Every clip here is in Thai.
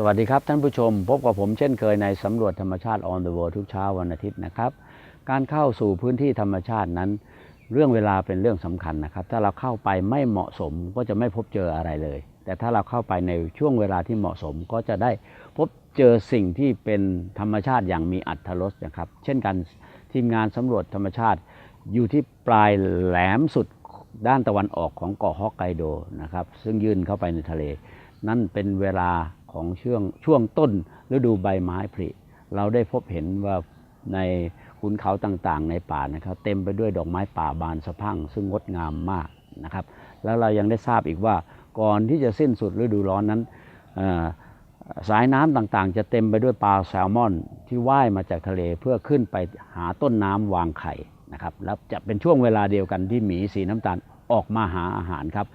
สวัสดีครับท่านผู้ชม พบกับผมเช่นเคยในสำรวจธรรมชาติ on the world ทุกเช้าวันอาทิตย์นะครับ การเข้าสู่พื้นที่ธรรมชาตินั้น เรื่องเวลาเป็นเรื่องสำคัญนะครับ ถ้าเราเข้าไปไม่เหมาะสมก็จะไม่พบเจออะไรเลย แต่ถ้าเราเข้าไปในช่วงเวลาที่เหมาะสมก็จะได้พบเจอสิ่งที่เป็นธรรมชาติอย่างมีอัตรสนะครับ เช่นกันทีมงานสำรวจธรรมชาติ อยู่ที่ปลายแหลมสุดด้านตะวันออกของเกาะฮอกไกโดนะครับซึ่งยื่นเข้าไปในทะเล นั่นเป็นเวลาของช่วงช่วงต้นฤดูใบไม้ผลิเราได้พบเห็นว่าในขุนเขาต่างๆ ในป่านะครับ เต็มไปด้วยดอกไม้ป่าบานสะพั่งซึ่งงดงามมากนะครับ แล้วเรายังได้ทราบอีกว่าก่อนที่จะสิ้นสุดฤดูร้อนนั้นสายน้ำต่างๆ จะเต็มไปด้วยปลาแซลมอน ที่ว่ายมาจากทะเลเพื่อขึ้นไปหาต้นน้ำวางไข่นะครับแล้วจะเป็นช่วงเวลาเดียวกันที่หมีสีน้ำตาลออกมาหาอาหารครับ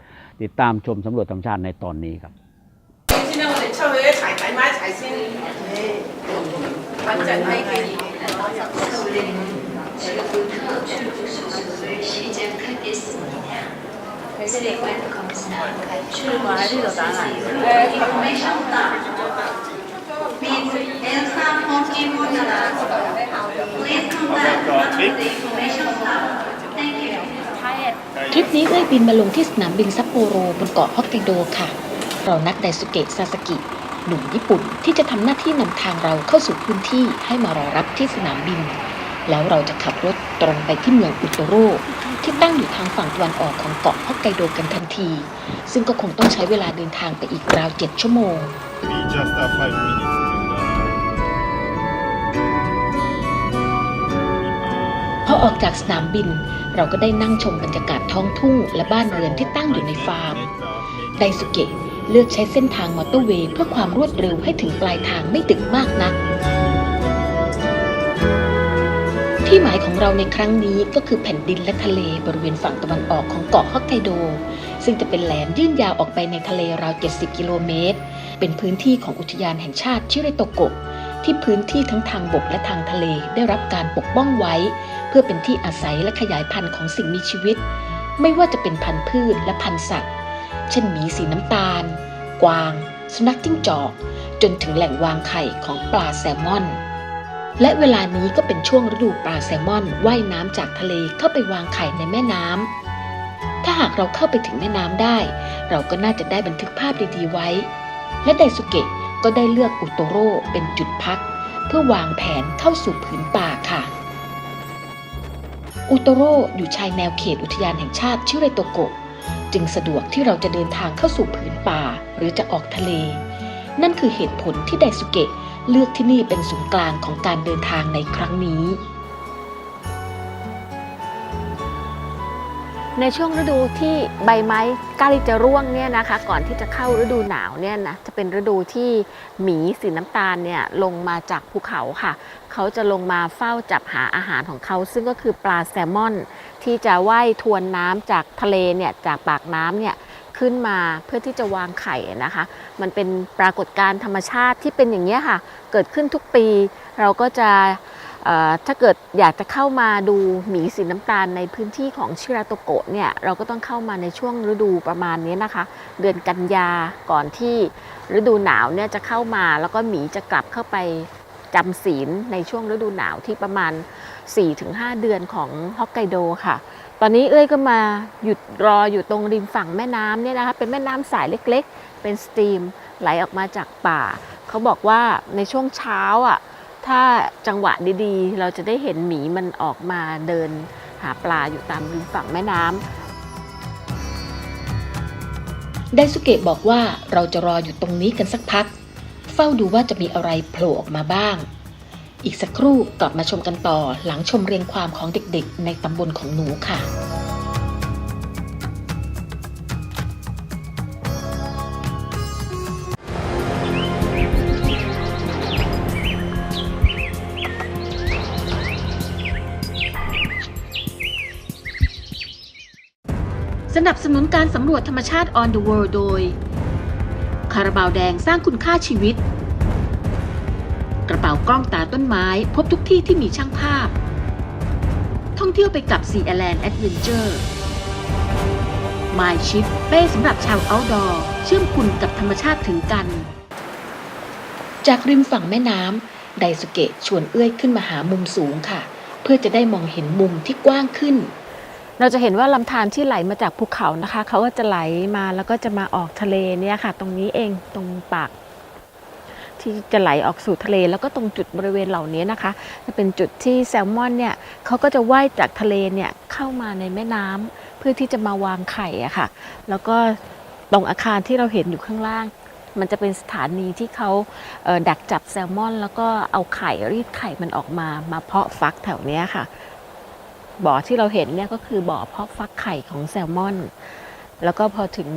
ติดตามชมสำรวจธรรมชาติในตอนนี้ครับ 주부터 주부 수업을 시작하겠습니 다. 세관 검사 가출 인포메 means answer for given Please contact the information stop. Thank you. ทริปนี้ได้บินมาลงที่สนามบินซัปโปโรบนเกาะฮอกไกโดค่ะ เรานักไดสุเกะซาสกิ หนุ่มญี่ปุ่นที่จะทำหน้าที่นำทางเราเข้าสู่พื้นที่ให้มารอรับที่สนามบิน แล้วเราจะขับรถตรงไปที่เมืองอุโตโรที่ตั้งอยู่ทางฝั่งตะวันออกของเกาะฮอกไกโดกันทันที ซึ่งก็คงต้องใช้เวลาเดินทางไปอีกราวเจ็ดชั่วโมง We just have five minutes to the พอออกจากสนามบิน เราก็ได้นั่งชมบรรยากาศท้องทุ่งและบ้านเรือนที่ตั้งอยู่ในฟาร์มไดสุเกะ เลือกใช้เส้นทางมอเตอร์เวย์เพื่อความรวดเร็วให้ถึงปลายทางไม่ดึกมากนัก ที่หมายของเราในครั้งนี้ก็คือแผ่นดินและทะเลบริเวณฝั่งตะวันออกของเกาะฮอกไกโด ซึ่งจะเป็นแหลมยื่นยาวออกไปในทะเลราว 70 กิโลเมตร เป็นพื้นที่ของอุทยานแห่งชาติชิเรโตโกะที่พื้นที่ทั้งทางบกและทางทะเลได้รับการปกป้องไว้ เพื่อเป็นที่อาศัยและขยายพันธุ์ของสิ่งมีชีวิต ไม่ว่าจะเป็นพันธุ์พืชและพันธุ์สัตว์ เช่นหมีสีน้ำตาล กวาง สุนัขจิ้งจอก จนถึงแหล่งวางไข่ของปลาแซลมอน และเวลานี้ก็เป็นช่วงฤดูปลาแซลมอนว่ายน้ำจากทะเลเข้าไปวางไข่ในแม่น้ำถ้าหากเราเข้าไปถึงแม่น้ำได้ เราก็น่าจะได้บันทึกภาพดีๆไว้ และไดสุเกะก็ได้เลือกอุโตโร่เป็นจุดพัก เพื่อวางแผนเข้าสู่ผืนป่าค่ะ อุโตโร่อยู่ชายแนวเขตอุทยานแห่งชาติชิเรโตโกะ จึงสะดวกที่เราจะเดินทางเข้าสู่ผืนป่าหรือจะออกทะเล นั่นคือเหตุผลที่ไดสุเกะเลือกที่นี่เป็นศูนย์กลางของการเดินทางในครั้งนี้ ในช่วงฤดูที่ใบไม้ใกล้จะร่วงเนี่ยนะคะ ก่อนที่จะเข้าฤดูหนาวเนี่ยนะจะเป็นฤดูที่หมีสีน้ำตาลเนี่ยลงมาจากภูเขาค่ะ เขาจะลงมาเฝ้าจับหาอาหารของเขา ซึ่งก็คือปลาแซลมอน ที่จะว่ายทวนน้ำจากทะเลเนี่ยจากปากน้ำเนี่ยขึ้นมาเพื่อที่จะวางไข่นะคะ มันเป็นปรากฏการณ์ธรรมชาติที่เป็นอย่างนี้ค่ะ เกิดขึ้นทุกปี เราก็จะถ้าเกิดอยากจะเข้ามาดูหมีสีน้ำตาลในพื้นที่ของชิราโตโกะเนี่ยเราก็ต้องเข้ามาในช่วงฤดูประมาณนี้นะคะ เดือนกันยาก่อนที่ฤดูหนาวเนี่ยจะเข้ามาแล้วก็หมีจะกลับเข้าไปจำศีลในช่วงฤดูหนาวที่ประมาณ 4-5 เดือนของฮอกไกโดค่ะ ตอนนี้เอ้ยก็มาหยุดรออยู่ตรงริมฝั่งแม่น้ำเนี่ยนะคะเป็นแม่น้ำสายเล็กๆ เป็นสตรีมไหลออกมาจากป่า เขาบอกว่าในช่วงเช้าอะถ้าจังหวะดีๆ เราจะได้เห็นหมีมันออกมาเดินหาปลาอยู่ตามริมฝั่งแม่น้ำไดสุเกะบอกว่าเราจะรออยู่ตรงนี้กันสักพัก เฝ้าดูว่าจะมีอะไรโผล่ออกมาบ้าง อีกสักครู่กลับมาชมกันต่อหลังชมเรียงความของเด็กๆ ในตำบลของหนูค่ะสนับสนุนการสำรวจธรรมชาติ on the world โดย คาราบาวแดงสร้างคุณค่าชีวิต เป๋ากล้องตาต้นไม้ พบทุกที่ที่มีช่างภาพ ท่องเที่ยวไปกับ Sea Island Adventure My Ship เป้สำหรับชาว outdoor เชื่อมคุณกับธรรมชาติถึงกัน จากริมฝั่งแม่น้ำไดสุเกะชวนเอื้อยขึ้นมาหามุมสูงค่ะ เพื่อจะได้มองเห็นมุมที่กว้างขึ้น เราจะเห็นว่าลำธารที่ไหลมาจากภูเขานะคะ เขาก็จะไหลมาแล้วก็จะมาออกทะเลเนี่ยค่ะ ตรงนี้เองตรงปาก ที่จะไหลออกสู่ทะเล แล้วก็ตรงจุดบริเวณเหล่านี้นะคะจะเป็นจุดที่แซลมอนเนี่ยเขาก็จะว่ายจากทะเลเนี่ยเข้ามาในแม่น้ำเพื่อที่จะมาวางไข่อะค่ะ แล้วก็ตรงอาคารที่เราเห็นอยู่ข้างล่าง มันจะเป็นสถานีที่เขาเดักจับแซลมอน แล้วก็เอาไข่รีดไข่มันออกมามาเพาะฟักแถวนี้ค่ะบ่อที่เราเห็นเนี่ยก็คือบ่อเพาะฟักไข่ของแซลมอน แล้วก็พอถึง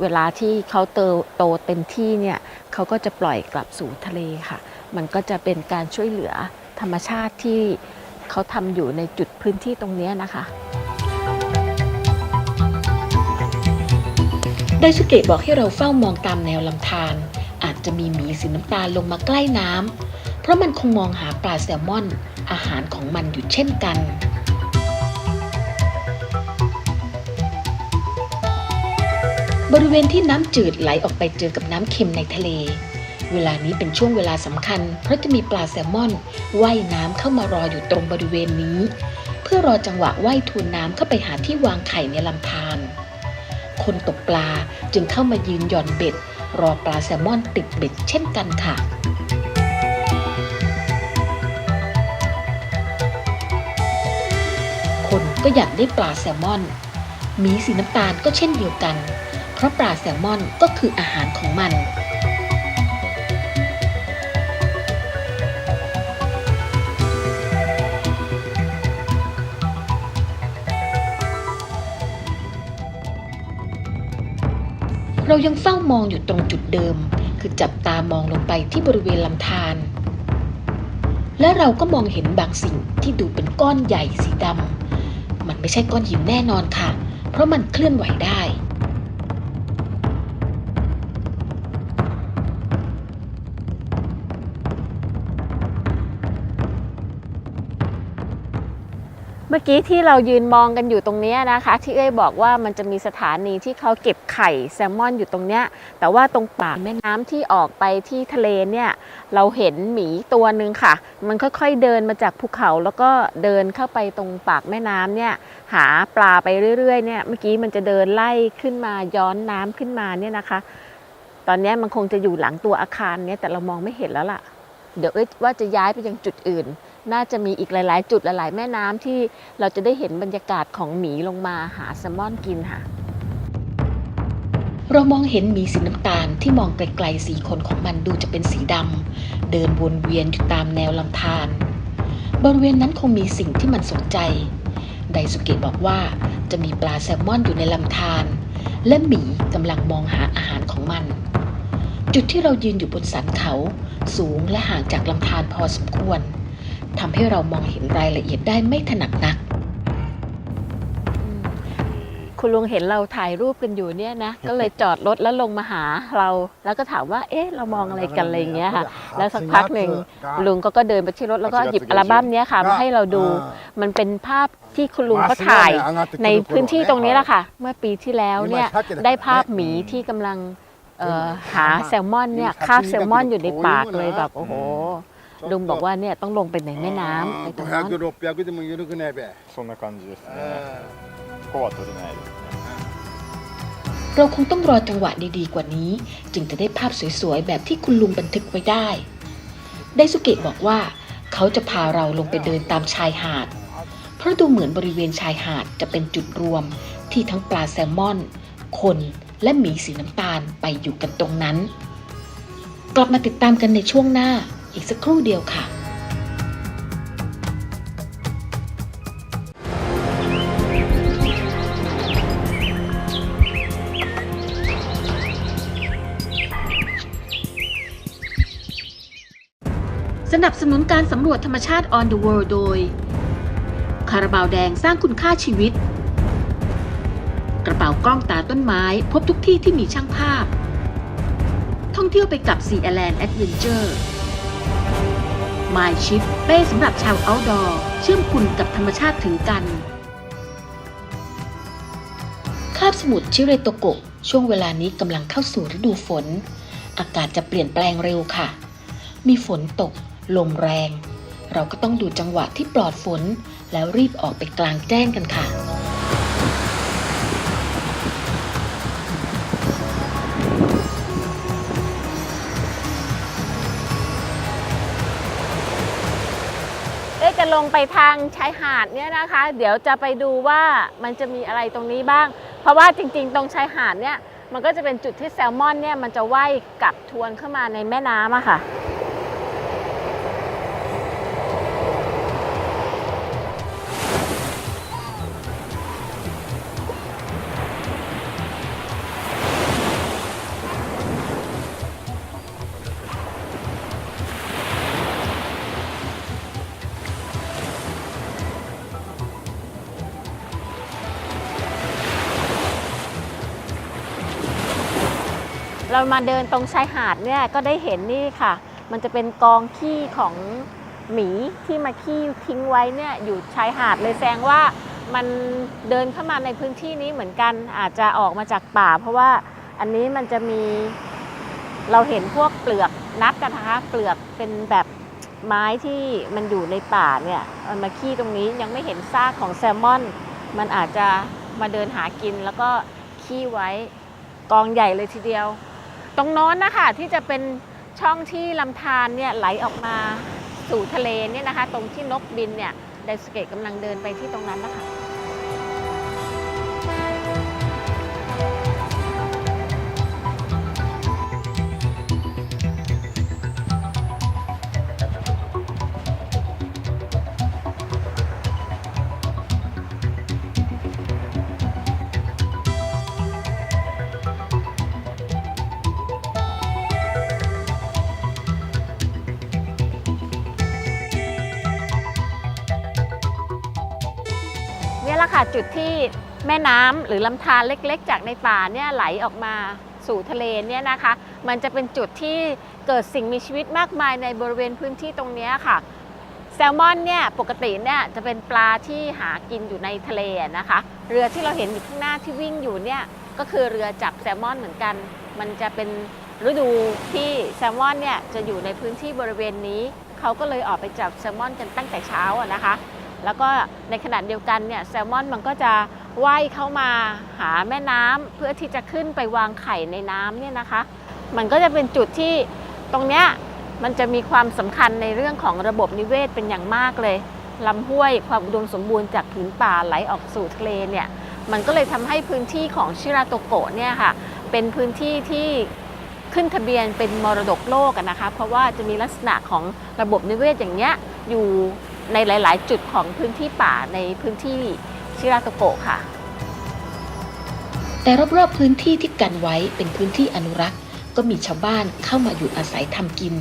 เวลาที่เขาเติบโตเต็มที่เนี่ยเขาก็จะปล่อยกลับสู่ทะเลค่ะ มันก็จะเป็นการช่วยเหลือธรรมชาติที่เขาทำอยู่ในจุดพื้นที่ตรงนี้นะคะไดสุเกะบอกให้เราเฝ้ามองตามแนวลำธารอาจจะมีหมีสีน้ำตาลลงมาใกล้น้ำเพราะมันคงมองหาปลาแซลมอน อาหารของมันอยู่เช่นกัน บริเวณที่น้ำจืดไหลออกไปเจอกับน้ำเค็มในทะเล เวลานี้เป็นช่วงเวลาสำคัญ เพราะจะมีปลาแซลมอนว่ายน้ำเข้ามารออยู่ตรงบริเวณนี้ เพื่อรอจังหวะว่ายทวนน้ำเข้าไปหาที่วางไข่ในลำธารคนตกปลาจึงเข้ามายืนหย่อนเบ็ด รอปลาแซลมอนติดเบ็ดเช่นกันค่ะคนก็อยากได้ปลาแซลมอนหมีสีน้ำตาลก็เช่นเดียวกัน เพราะปลาแซลมอนก็คืออาหารของมัน เรายังเฝ้ามองอยู่ตรงจุดเดิม คือจับตามองลงไปที่บริเวณลำธารและเราก็มองเห็นบางสิ่งที่ดูเป็นก้อนใหญ่สีดำ มันไม่ใช่ก้อนหินแน่นอนค่ะ เพราะมันเคลื่อนไหวได้ มื่อกี้ที่เรายืนมองกันอยู่ตรงนี้นะคะ ที่เอ้ยบอกว่ามันจะมีสถานีที่เขาเก็บไข่แซลมอนอยู่ตรงเนี้ยแต่ว่าตรงปากแม่น้ำที่ออกไปที่ทะเลเนี่ยเราเห็นหมีตัวหนึ่งค่ะ มันค่อยๆเดินมาจากภูเขาแล้วก็เดินเข้าไปตรงปากแม่น้ำเนี่ยหาปลาไปเรื่อยๆเนี่ยเมื่อกี้มันจะเดินไล่ขึ้นมาย้อนน้ำขึ้นมาเนี่ยนะคะ ตอนนี้มันคงจะอยู่หลังตัวอาคารเนี่ยแต่เรามองไม่เห็นแล้วล่ะ เดี๋ยวเอ้ยว่าจะย้ายไปยังจุดอื่น น่าจะมีอีกหลาย ๆ จุดหลาย ๆ แม่น้ำที่เราจะได้เห็นบรรยากาศของหมีลงมาหาแซลมอนกินค่ะ เรามองเห็นหมีสีน้ำตาลที่มองไกล ๆ สีขนของมันดูจะเป็นสีดำเดินวนเวียนอยู่ตามแนวลำธารบริเวณนั้นคงมีสิ่งที่มันสนใจ ไดสุเกะบอกว่าจะมีปลาแซลมอนอยู่ในลำธารและหมีกำลังมองหาอาหารของมัน จุดที่เรายืนอยู่บนสันเขา สูงและห่างจากลำธารพอสมควร ทำให้เรามองเห็นรายละเอียดได้ไม่ถนัดนัก คุณลุงเห็นเราถ่ายรูปกันอยู่เนี่ยนะ ก็เลยจอดรถแล้วลงมาหาเรา แล้วก็ถามว่า เอ๊ะ เรามองอะไรกันอะไรอย่างเงี้ยค่ะ แล้วสักพักหนึ่งลุงก็ก็เดินไปที่รถแล้วก็หยิบอัลบั้มเนี้ยค่ะมาให้เราดู มันเป็นภาพที่คุณลุงเขาถ่ายในพื้นที่ตรงนี้แหละค่ะ เมื่อปีที่แล้วเนี่ยได้ภาพหมีที่กำลังเอ่อหาแซลมอนเนี่ยคาบแซลมอนอยู่ในปากเลยแบบโอ้โห ลุงบอกว่าเนี่ยต้องลงไปในแม่น้ำไปตรงนั้น 500、600でも緩くねべ。そんな感じですね。ここは取れないですね。 เราคงต้องรอจังหวะดีๆกว่านี้ จึงจะได้ภาพสวยๆ แบบที่คุณลุงบันทึกไว้ได้ ไดสุเกะบอกว่า เขาจะพาเราลงไปเดินตามชายหาด เพราะดูเหมือนบริเวณชายหาดจะเป็นจุดรวมที่ทั้งปลาแซลมอน คนและหมีสีน้ำตาลไปอยู่กันตรงนั้น กลับมาติดตามกันในช่วงหน้า อีกสักครู่เดียวค่ะ สนับสนุนการสำรวจธรรมชาติ on the world โดย คาราบาวแดงสร้างคุณค่าชีวิต กระเป๋ากล้องตาต้นไม้พบทุกที่ที่มีช่างภาพ ท่องเที่ยวไปกับ Sea Island Adventure My Ship เป้สำหรับชาว outdoor เชื่อมคุณกับธรรมชาติถึงกัน คาบสมุทรชิเรโตโกะช่วงเวลานี้กำลังเข้าสู่ฤดูฝน อากาศจะเปลี่ยนแปลงเร็วค่ะ มีฝนตก ลมแรง เราก็ต้องดูจังหวะที่ปลอดฝน แล้วรีบออกไปกลางแจ้งกันค่ะ ลงไปทางชายหาดเนี่ยนะคะ เดี๋ยวจะไปดูว่ามันจะมีอะไรตรงนี้บ้าง เพราะว่าจริงๆ ตรงชายหาดเนี่ยมันก็จะเป็นจุดที่แซลมอนเนี่ยมันจะว่ายกลับทวนเข้ามาในแม่น้ำอะค่ะ เรามาเดินตรงชายหาดเนี่ยก็ได้เห็นนี่ค่ะ มันจะเป็นกองขี้ของหมีที่มาขี้ทิ้งไว้เนี่ยอยู่ชายหาดเลยแสดงว่ามันเดินเข้ามาในพื้นที่นี้เหมือนกันอาจจะออกมาจากป่า เพราะว่าอันนี้มันจะมีเราเห็นพวกเปลือกนัดกันนะคะเปลือกเป็นแบบไม้ที่มันอยู่ในป่าเนี่ยมันมาขี้ตรงนี้ยังไม่เห็นซากของแซลมอน มันอาจจะมาเดินหากินแล้วก็ขี้ไว้กองใหญ่เลยทีเดียว ตรงโน้นนะคะที่จะเป็นช่องที่ลำธารเนี่ยไหลออกมาสู่ทะเลเนี่ยนะคะ ตรงที่นกบินเนี่ยไดสเกตกำลังเดินไปที่ตรงนั้นนะคะ ค่ะจุดที่แม่น้ำหรือลำธารเล็กๆ จากในป่าเนี่ยไหลออกมาสู่ทะเลเนี่ยนะคะ มันจะเป็นจุดที่เกิดสิ่งมีชีวิตมากมายในบริเวณพื้นที่ตรงนี้ค่ะ แซลมอนเนี่ยปกติเนี่ยจะเป็นปลาที่หากินอยู่ในทะเลนะคะ เรือที่เราเห็นอยู่ข้างหน้าที่วิ่งอยู่เนี่ยก็คือเรือจับแซลมอนเหมือนกัน มันจะเป็นฤดูที่แซลมอนเนี่ยจะอยู่ในพื้นที่บริเวณนี้ เขาก็เลยออกไปจับแซลมอนกันตั้งแต่เช้านะคะ แล้วก็ในขณะเดียวกันเนี่ยแซลมอนมันก็จะว่ายเข้ามาหาแม่น้ำเพื่อที่จะขึ้นไปวางไข่ในน้ำเนี่ยนะคะ มันก็จะเป็นจุดที่ตรงเนี้ยมันจะมีความสำคัญในเรื่องของระบบนิเวศเป็นอย่างมากเลยลำห้วยความอุดมสมบูรณ์จากผืนป่าไหลออกสู่ทะเลเนี่ยมันก็เลยทำให้พื้นที่ของชิราโตโกะเนี่ยค่ะเป็นพื้นที่ที่ขึ้นทะเบียนเป็นมรดกโลกนะคะ เพราะว่าจะมีลักษณะของระบบนิเวศอย่างเนี้ยอยู่ ในหลาย ๆ จุดของพื้นที่ป่าในพื้นที่ชิราโตโกะค่ะ แต่รอบ ๆ พื้นที่ที่กันไว้เป็นพื้นที่อนุรักษ์ ก็มีชาวบ้านเข้ามาอยู่อาศัยทำกิน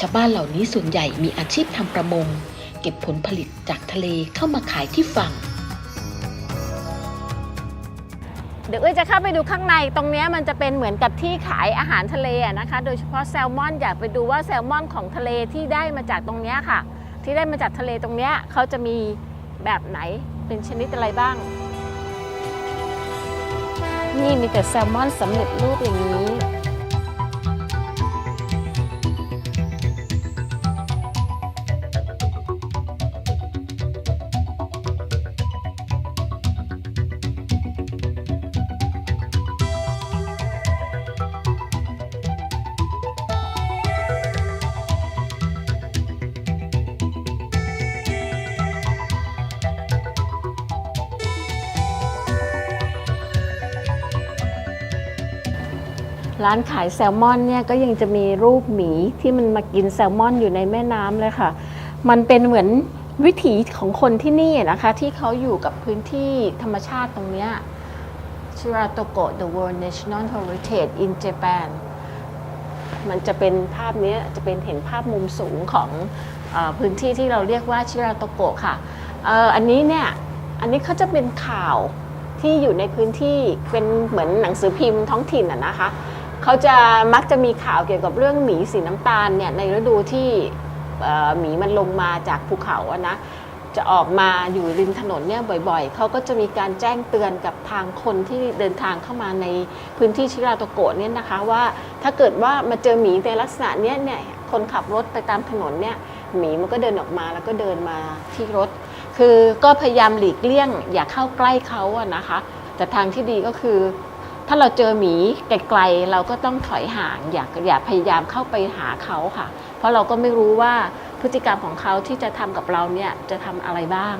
ชาวบ้านเหล่านี้ส่วนใหญ่มีอาชีพทำประมง เก็บผลผลิตจากทะเลเข้ามาขายที่ฝั่งเดี๋ยวเอ้ยจะเข้าไปดูข้างในตรงเนี้ยมันจะเป็นเหมือนกับที่ขายอาหารทะเลอะนะคะ โดยเฉพาะแซลมอนอยากไปดูว่าแซลมอนของทะเลที่ได้มาจากตรงเนี้ยค่ะ ที่ได้มาจากทะเลตรงเนี้ยเขาจะมีแบบไหนเป็นชนิดอะไรบ้าง นี่มีแต่แซลมอนสำเร็จรูปอย่างนี้ ร้านขายแซลมอนเนี่ยก็ยังจะมีรูปหมีที่มันมากินแซลมอนอยู่ในแม่น้ำเลยค่ะ มันเป็นเหมือนวิถีของคนที่นี่นะคะ ที่เขาอยู่กับพื้นที่ธรรมชาติตรงเนี้ยชิราโตโกะ The World National Heritage in Japan มันจะเป็นภาพเนี้ยจะเป็นเห็นภาพมุมสูงของอพื้นที่ที่เราเรียกว่าชิราโตโกะค่ะอออันนี้เนี่ย อันนี้เขาจะเป็นข่าวที่อยู่ในพื้นที่เป็นเหมือนหนังสือพิมพ์ท้องถิ่นอะนะคะ เขาจะมักจะมีข่าวเกี่ยวกับเรื่องหมีสีน้ำตาลเนี่ยในฤดูที่หมีมันลงมาจากภูเขาอะนะจะออกมาอยู่ริมถนนเนี่ยบ่อยๆ เขาก็จะมีการแจ้งเตือนกับทางคนที่เดินทางเข้ามาในพื้นที่ชิราโตโกะเนี่ยนะคะว่าถ้าเกิดว่ามาเจอหมีในลักษณะเนี้ยเนี่ยคนขับรถไปตามถนนเนี่ยหมีมันก็เดินออกมาแล้วก็เดินมาที่รถ คือก็พยายามหลีกเลี่ยงอย่าเข้าใกล้เขาอะนะคะ แต่ทางที่ดีก็คือ ถ้าเราเจอหมีไกลๆเราก็ต้องถอยห่างอย่าอย่าพยายามเข้าไปหาเขาค่ะ เพราะเราก็ไม่รู้ว่าพฤติกรรมของเขาที่จะทำกับเราเนี่ยจะทำอะไรบ้าง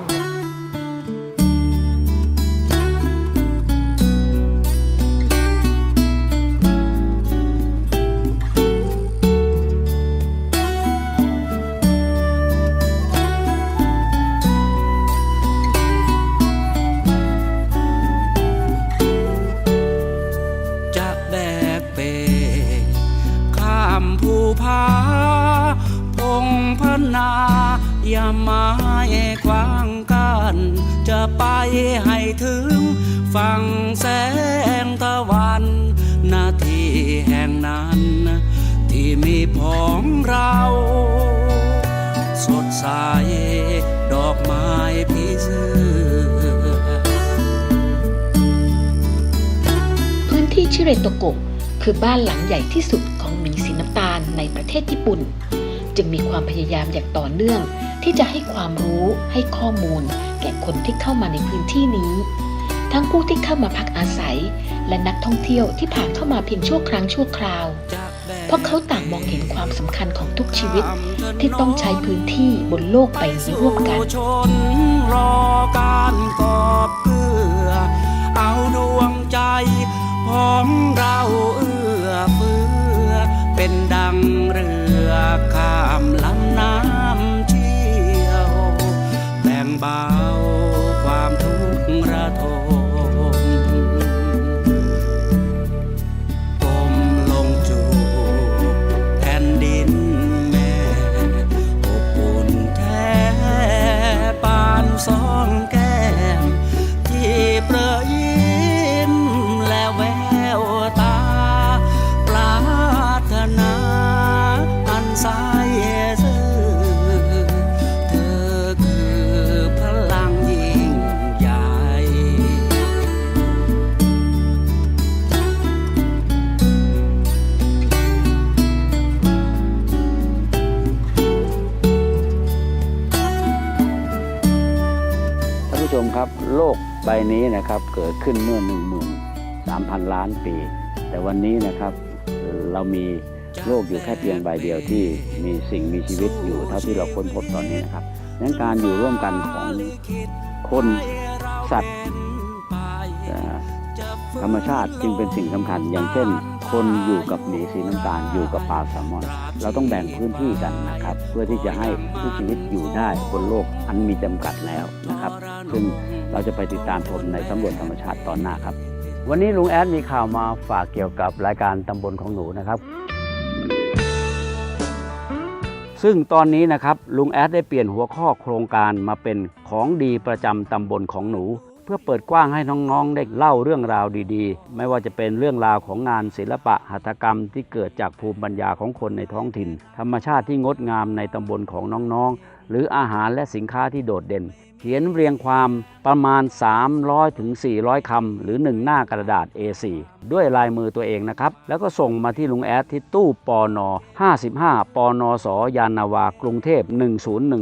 เรโตโกะคือบ้านหลังใหญ่ที่สุดของหมีสีน้ำตาลในประเทศญี่ปุ่น จึงมีความพยายามอย่างต่อเนื่อง ที่จะให้ความรู้ให้ข้อมูล แก่คนที่เข้ามาในพื้นที่นี้ ทั้งผู้ที่เข้ามาพักอาศัย และนักท่องเที่ยวที่ผ่านเข้ามาเพียงชั่วครั้งชั่วคราว เพราะเขาต่างมองเห็นความสำคัญของทุกชีวิต ที่ต้องใช้พื้นที่บนโลกใบนี้ร่วมกันชนรอการกอบเพื่อเอาดวงใจ ของเราเอื้อเฟื้อ เป็นดังเรือข้ามลำน้ำเที่ยวแบ่งบา ใบนี้นะครับเกิดขึ้นเมื่อ 13,000 ล้านปี แต่วันนี้นะครับเรามีโลกอยู่แค่เพียงใบเดียวที่มีสิ่งมีชีวิตอยู่เท่าที่เราค้นพบตอนนี้นะครับดังนั้นการอยู่ร่วมกันของคนสัตว์ธรรมชาติจึงเป็นสิ่งสำคัญอย่างเช่น คนอยู่กับหมีสีน้ำตาลอยู่กับปลาแซลมอน เราต้องแบ่งพื้นที่กันนะครับ เพื่อที่จะให้ทุกชีวิตอยู่ได้บนโลกอันมีจำกัดแล้วนะครับ ซึ่งเราจะไปติดตามชมในสำรวจธรรมชาติตอนหน้าครับ วันนี้ลุงแอดมีข่าวมาฝากเกี่ยวกับรายการตำบลของหนูนะครับ ซึ่งตอนนี้นะครับลุงแอดได้เปลี่ยนหัวข้อโครงการมาเป็นของดีประจำตำบลของหนู เพื่อเปิดกว้างให้น้องๆ ได้เล่าเรื่องราวดีๆ ไม่ว่าจะเป็นเรื่องราวของงานศิลปะหัตถกรรมที่เกิดจากภูมิปัญญาของคนในท้องถิ่น ธรรมชาติที่งดงามในตำบลของน้องๆ หรืออาหารและสินค้าที่โดดเด่น เขียนเรียงความประมาณ 300ถึง400 คำ หรือ 1 หน้ากระดาษ A4 ด้วยลายมือตัวเองนะครับ แล้วก็ส่งมาที่ลุงแอดที่ตู้ปอนอ55ปอนอสยานนาวากรุงเทพ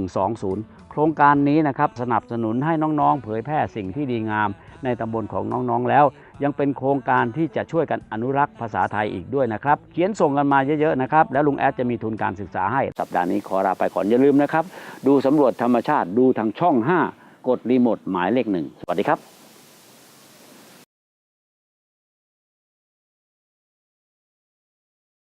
10120 โครงการนี้นะครับสนับสนุนให้น้องๆ เผยแพร่สิ่งที่ดีงาม ในตำบลของน้องๆแล้ว ยังเป็นโครงการที่จะช่วยกันอนุรักษ์ภาษาไทยอีกด้วยนะครับ เขียนส่งกันมาเยอะๆนะครับ แล้วลุงแอดจะมีทุนการศึกษาให้ สัปดาห์นี้ขอลาไปก่อนอย่าลืมนะครับ ดูสำรวจธรรมชาติดูทางช่อง 5 กดรีโมทหมายเลขหนึ่งสวัสดีครับ